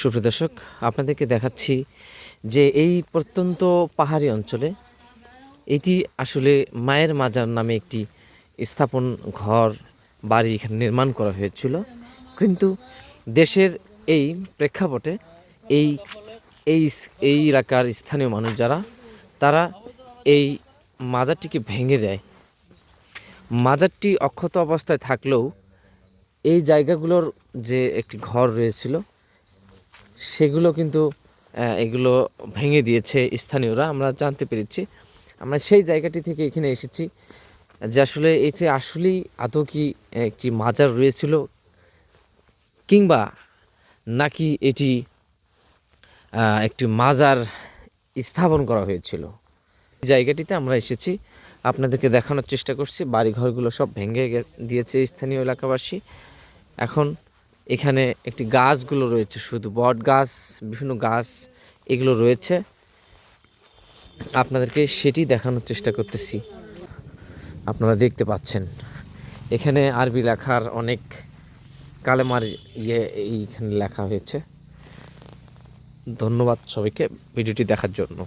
সুপ্রদর্শক আপনাদেরকে দেখাচ্ছি যে এই প্রত্যন্ত পাহাড়ি অঞ্চলে এটি আসলে মায়ের মাজার নামে একটি স্থাপন ঘর, বাড়ি এখানে নির্মাণ করা হয়েছিল। কিন্তু দেশের এই প্রেক্ষাপটে এই এই এই এলাকার স্থানীয় মানুষ যারা, তারা এই মাজারটিকে ভেঙে দেয়। মাজারটি অক্ষত অবস্থায় থাকলেও এই জায়গাগুলোর যে একটি ঘর রয়েছিল সেগুলো কিন্তু এগুলো ভেঙে দিয়েছে স্থানীয়রা, আমরা জানতে পেরেছি। আমরা সেই জায়গাটি থেকে এখানে এসেছি, যে আসলে এটি আসলেই আদৌ কি একটি মাজার রয়েছিল, কিংবা নাকি এটি একটি মাজার স্থাপন করা হয়েছিল। জায়গাটিতে আমরা এসেছি, আপনাদেরকে দেখানোর চেষ্টা করছি, বাড়িঘরগুলো সব ভেঙে দিয়েছে স্থানীয় এলাকাবাসী। এখন এখানে একটি গাছগুলো রয়েছে, শুধু বট গাছ, বিভিন্ন গাছ এগুলো রয়েছে। আপনাদেরকে সেটি দেখানোর চেষ্টা করতেছি। আপনারা দেখতে পাচ্ছেন। এখানে আরবি লেখার অনেক কালেমার ইয়ে এইখানে লেখা হয়েছে। ধন্যবাদ সবাইকে ভিডিওটি দেখার জন্য।